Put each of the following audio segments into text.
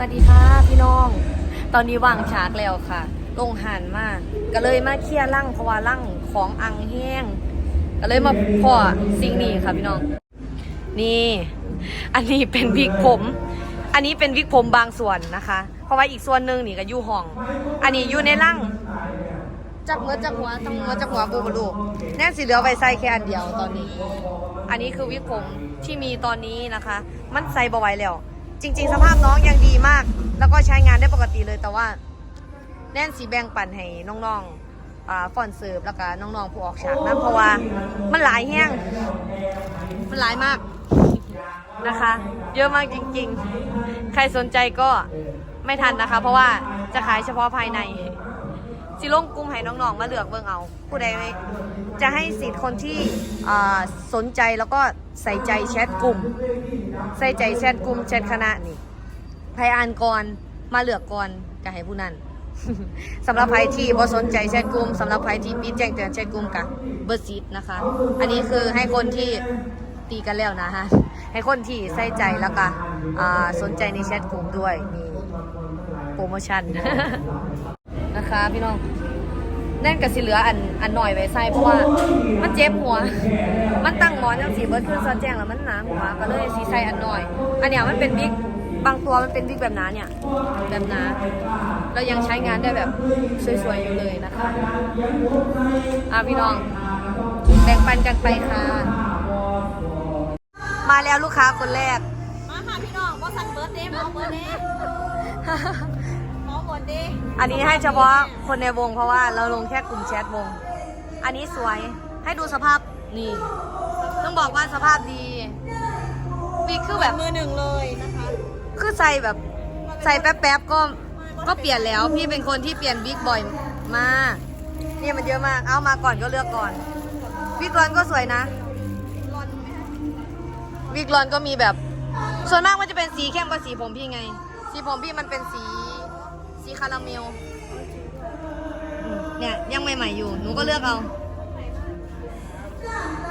วัสดีค่ะพี่น้อง ตอนนี้วางฉากแล้วค่ะลงหันมากก็เลยมาเคลียร์ลั่งเพราะว่าลั่งของอังแห้งก็เลยมาพอสิ่งนี้ค่ะพี่น้อง นี่ อันนี้เป็นวิกผม อันนี้เป็นวิกผมบางส่วนนะคะ เพราะว่าอีกส่วนหนึ่งนี่ก็อยู่ห้อง อันนี้อยู่ในลั่งจากหัวจากหัวทั้งหัวจากหัวบูบลูแน่นสีเหลือไว้ใส่แค่อันเดียวตอนนี้ อันนี้คือวิกผมที่มีตอนนี้นะคะ มันใส่บไหว้แล้ว จริง ๆ สภาพน้องยังดีมาก แล้วก็ใช้งานได้ปกติเลยแต่ว่า แน่นสีแบงปั่นให้น้องๆอ่าฟอนเสิร์ฟแล้วก็น้องๆผู้ออกฉากนะเพราะว่ามันหลายแห้งมันหลายมากนะคะ เยอะมากจริง ๆ ใครสนใจก็ไม่ทันนะคะ เพราะว่าจะขายเฉพาะภายใน สิลงกลุ่มให้น้องๆ มาเลือกเบิ่งเอา ผู้ใดจะให้สิทธิ์คนที่อ่าสนใจแล้วก็ใส่ใจแชทกลุ่ม ใส่ใจแชทกลุ่มแชทคณะนี่ใครอ่านก่อนมาเลือกก่อนก็ให้ผู้นั้น สำหรับใครที่บ่สนใจแชทกลุ่มสำหรับใครที่ปิดแจ้งเตือนแชทกลุ่มกับเบอร์ซีดนะคะ อันนี้คือให้คนที่ตีกันแล้วนะฮะให้คนที่ใส่ใจแล้วก็อ่าสนใจในแชทกลุ่มด้วยนี่โปรโมชั่น นะคะพี่น้อง แน่นกับสีเหลืออันอันหน่อยไว้ใส่เพราะว่ามันเจ็บหัว มันตั้งหมอนจังสีเบิร์ดขึ้นซอแจ้งแล้วมันหนาหัวก็เลยสีใส่อันหน่อย อันเนี้ยมันเป็นบิ๊กบางตัวมันเป็นบิ๊กแบบหนาเนี่ยแบบหนาเรายังใช้งานได้แบบสวยๆอยู่เลยนะคะอะพี่น้องแบ่งปันกันไปค่ะ มาแล้วลูกค้าคนแรก มาค่ะพี่น้องว่าสั่งเบิร์ดเดย์มาเอาเบิร์ดเดย์ อันนี้ให้เฉพาะคนในวงเพราะว่าเราลงแค่กลุ่มแชทวง อันนี้สวยให้ดูสภาพนี่ ต้องบอกว่าสภาพดีวีคือแบบมือหนึ่งเลยนะคะคือใส่แบบใส่แป๊บๆก็ก็เปลี่ยนแล้วพี่เป็นคนที่เปลี่ยนวิกบ่อยมากเนี่ยมันเยอะมากเอามาก่อนก็เลือกก่อนวิกรอนก็สวยนะรอนไหมคะวิกรอนก็มีแบบ ส่วนมากมันจะเป็นสีเข้มกว่าสีผมพี่ไง สีผมพี่มันเป็นสี สีคาราเมลอืมเนี่ยยังใหม่ๆอยู่ หนูก็เลือกเอา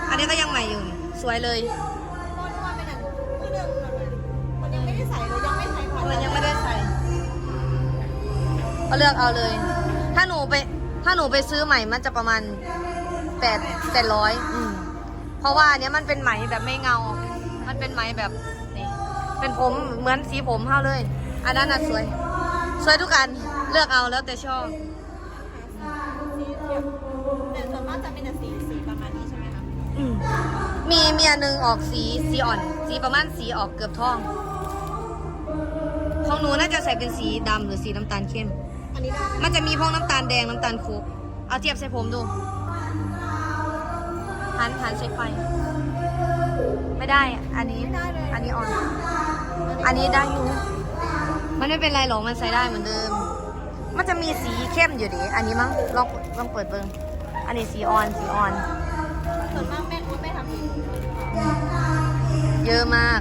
อันนี้ก็ยังใหม่อยู่สวยเลยรอนว่าเป็นอันมือหนึ่งแบบนั้นมันยังไม่ได้ใส่เลยยังไม่ใส่ผ่านมันยังไม่ได้ใส่ ก็เลือกเอาเลย ถ้าหนูไป ถ้าหนูไปซื้อใหม่มันจะประมาณแปดแปดร้อยเพราะว่าอันเนี้ยมันเป็นไหมแบบไม่เงา มันเป็นไหมแบบนี่เป็นผมเหมือนสีผมเท่าเลย อันนั้นน่ะสวย สวยทุกอันเลือกเอาแล้วแต่ชอบสีเทียบแต่ส่วนมากจะเป็นแต่สีสีประมาณนี้ใช่ไหมคะอืมมีเมียหนึ่งออกสีสีอ่อน สีประมาณสีออกเกือบทอง ของหนูน่าจะใส่เป็นสีดำหรือสีน้ำตาลเข้ม อันนี้ได้ไหมมันจะมีพวกน้ำตาลแดงน้ำตาลโคกเอาเทียบใส่ผมดู หันหันใส่ไฟ ไม่ได้ อันนี้ไม่ได้เลยอันนี้อ่อน อันนี้ได้อยู่ มันไม่เป็นไรหรอกมันใส่ได้เหมือนเดิม มันจะมีสีเข้มอยู่ดิ อันนี้มั้งลองลองเปิดเบิ้งอันนี้สีอ่อนสีอ่อน ส่วนมากแม่อุ้ยไม่ทำเองเยอะมาก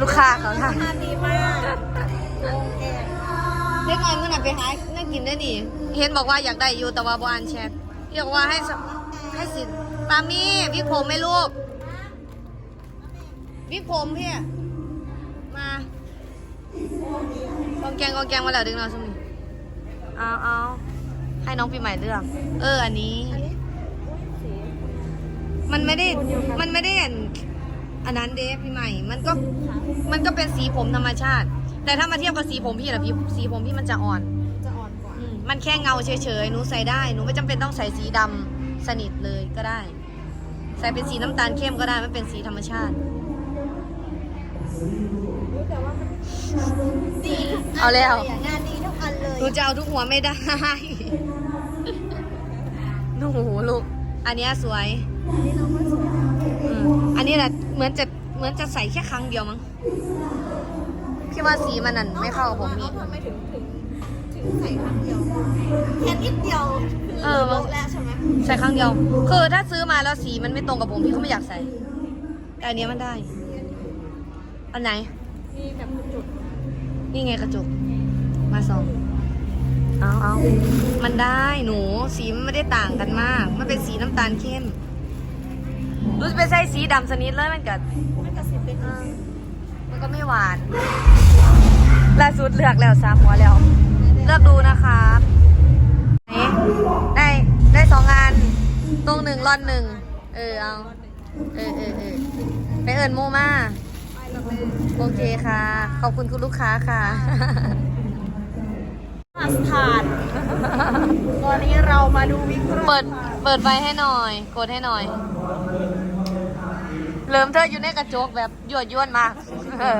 ลูกค้าเขาททานดีมากโองแองำเล็กน้อยเมื่อไหร่ไปหานั่งกินได้นี่เห็นบอกว่าอยากได้อยู่แต่ว่าบอ่านแชทเรียกว่าให้สให้สิทธิ์ปามี่วิกผมไหม่ลูกวิกผมพี่ กองแกงกองแกงมาแล้วดึงเราสมิเอาเอาให้น้องปีใหม่เลือก เออ อันนี้อันนี้อุ้ยสีมันไม่ได้ มันไม่ได้อันอันนั้นเด้พี่ใหม่ มันก็ มันก็เป็นสีผมธรรมชาติ แต่ถ้ามาเทียบกับสีผมพี่ล่ะพี่ สีผมพี่มันจะอ่อน จะอ่อนกว่าอืมมันแค่เงาเฉยๆ หนูใส่ได้ หนูไม่จำเป็นต้องใส่สีดำสนิทเลยก็ได้ ใส่เป็นสีน้ำตาลเข้มก็ได้ มันเป็นสีธรรมชาติแต่ว่ามัน ดีทุกนเอาแล้ว ยะงานดีทุกอันเลย หนูจะเอาทุกหัวไม่ได้ หนูลูก อันเนี้ยสวยอันนี้น้องว่าสวยอืมอันนี้แหละเหมือนจะเหมือนจะใส่แค่ครั้งเดียวมั้ง พี่ว่าสีมันนั่นไม่เข้ากับผมนี่ ทำไมถึงถึงถึงใส่ครั้งเดียวแค่นิดเดียวเออโลแล้วใช่ไหมใส่ครั้งเดียว คือถ้าซื้อมาแล้วสีมันไม่ตรงกับผมพี่ก็ไม่อยากใส่ แต่อันเนี้ยมันได้ อันไหน มีแบบจุดนี่ไงกระจก มาส่องเอาเอามันได้หนูสีมันไม่ได้ต่างกันมาก มันเป็นสีน้ำตาลเข้มรู้จะไปใส่สีดำสนิทเลยมันเกิดไม่กระสิบเป็นมันก็ไม่หวานล่าสุดสุดเลือกแล้วสามหัวแล้ว เลือกดูนะครับนี่ได้ได้สองงาน ตรงหนึ่งรอนหนึ่งเออเอาเออเออเออไปเอิญโมมาไปแล้วแม่ โอเคค่ะ ขอบคุณคุณลูกค้าค่ะมาสถานตอนนี้เรามาดูวิเคราะห์เปิด เปิดไฟให้หน่อย กดให้หน่อย เริ่มเธออยู่ในกระจกแบบยั่วยวนมากเออ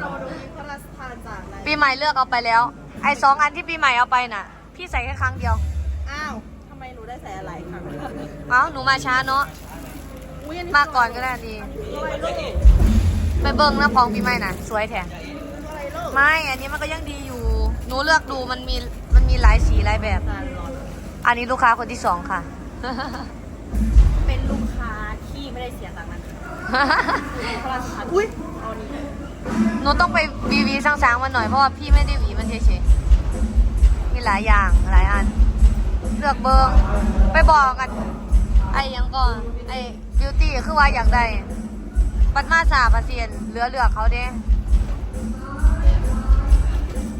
เรามาดูวิเคราะห์สถานจากอะไรปีใหม่เลือกเอาไปแล้ว ไอ้สองอันที่ปีใหม่เอาไปน่ะ พี่ใส่แค่ครั้งเดียว อ้าวทำไมหนูได้ใส่อะไรคะเอ้าหนูมาช้าเนาะอุ๊ยอัมาก่อนก็ได้ดีอะ ไรลูกไปเบิ้งนะของปีใหม่น่ะสวยแท้อะไรลูกไม่อันนี้มันก็ยังดีอยู่หนูเลือกดูมันมีมันมีหลายสีหลายแบบจานร้อนอันนี้ลูกค้าคนที่สองค่ะ เป็นลูกค้าที่ไม่ได้เสียตังค์นะคะวิเคราะห์สถานอุ้ยเอานี่หนูต้องไปวีวีสร้างๆมันหน่อยเพราะว่าพี่ไม่ได้หวีมันเฉยๆมีหลายอย่างหลายอัน เลือกเบิงไปบอกกัน ไอ้หยังก่อนไอ้บิวตี้คือว่าอยากได้ ปัดมาสาพาเซียนเหลือเหลือเขาเด้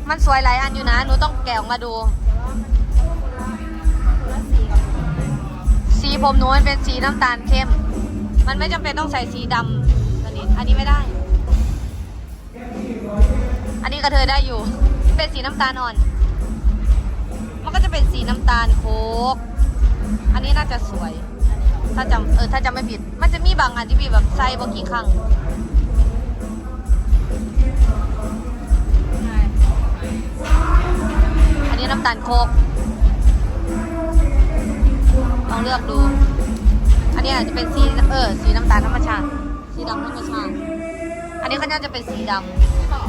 มันสวยหลายอันอยู่นะ หนูต้องแกะออกมาดูสีกับสีผมหนูมันเป็นสีน้ำตาลเข้ม มันไม่จำเป็นต้องใส่สีดำสนิทอันนี้ไม่ได้ อันนี้กระเทยได้อยู่ เป็นสีน้ำตาลอ่อน มันก็จะเป็นสีน้ำตาลโคกอันนี้น่าจะสวย ถ้าจำเออถ้าจำไม่ผิด มันจะมีบางอันที่พี่แบบใส่บกี่ครั้งอันนี้น้ำตาลโคกลองเลือกดู อันนี้อาจจะเป็นสีเออสีน้ำตาลธรรมชาติสีดำธรรมชาติอันนี้ก็น่าจะเป็นสีดที่บอก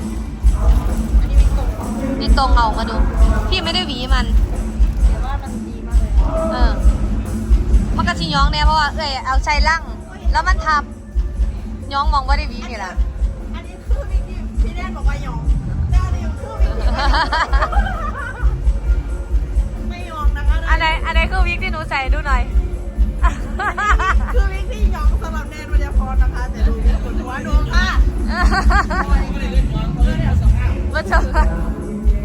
อันนี้มีตรงบอกำนี่ตรงเอามาดู พี่ไม่ได้หวีมันแต่ว่ามันดีมากเลยเออ มันก็ชิย้องแน่เพราะว่าเอ้ยเอาใส่ลั่งแล้วมันทับย้องมองว่าได้หวีนี่แหละอันนี้คือวิกกี้พี่แดนบอกว่าหยองแต่อันนี้คือวิกกี้ไม่หยองนะคะอันไหนอันไหนคือวิกที่หนูใส่ดูหน่อยคือวิกที่หยองสำหรับแดนวัญพรนะคะแต่ดูเป็นคนหัวดวงค่ะมาชม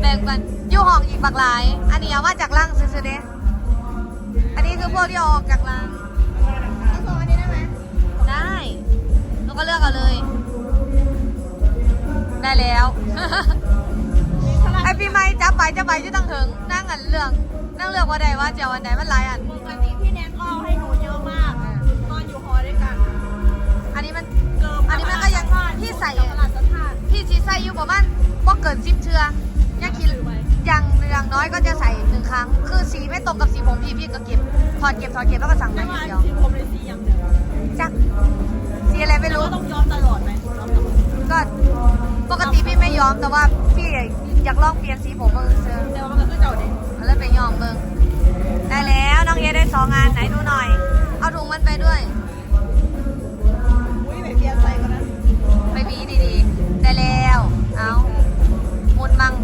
แบ่งกันอยู่ห้องอีกบักหลาย อันนี้เอามาจากล่างซื้อๆเด้ อันนี้คือพวกที่เอาออกจากล่างเอาสองอันนี้ได้ไหมได้หนูก็เลือกเอาเลย ได้แล้วมีพลังไอพี่ไม้จับไปจับไปที่ตั้งถึงนั่งอันเรื่องนั่งเลือกว่าใดว่าจะเอาอันไหนมันหลายอัน ปกติพี่แดนก็เอาให้หนูเยอะมาก ตอนอยู่หอด้วยกันอันนี้มัน เกิมอันนี้มันก็ยังที่ใส่ กับตลาดสถาน พี่ชีใส่อยู่ประมาณบ่เกินสิบเทือยังคิด อย่างน้อยก็จะใส่หนึ่งครั้ง คือสีไม่ตรงกับสีผมพี่พี่ก็เก็บ ถอดเก็บถอดเก็บแล้วก็สั่งใหม่าเดียวที่ผมเลยสีอย่างเดียวจ้ะสีอะไรไม่รู้ ต้องย้อมตลอดไหมย้ก็ปกติพี่ไม่ย้อมแต่ว่าพี่อยากลองเปลี่ยนสีผมเออเซอร์แล้วมันก็คืเจ้าเด็กแล้วไปย้อมมึงได้แล้วน้องเยได้สองงานไหนดูหน่อย เอาถุงมันไปด้วยอุ้ยไปเปลี่ยนใส่กันนะไปบีดีๆได้แล้ว เอามุดมัง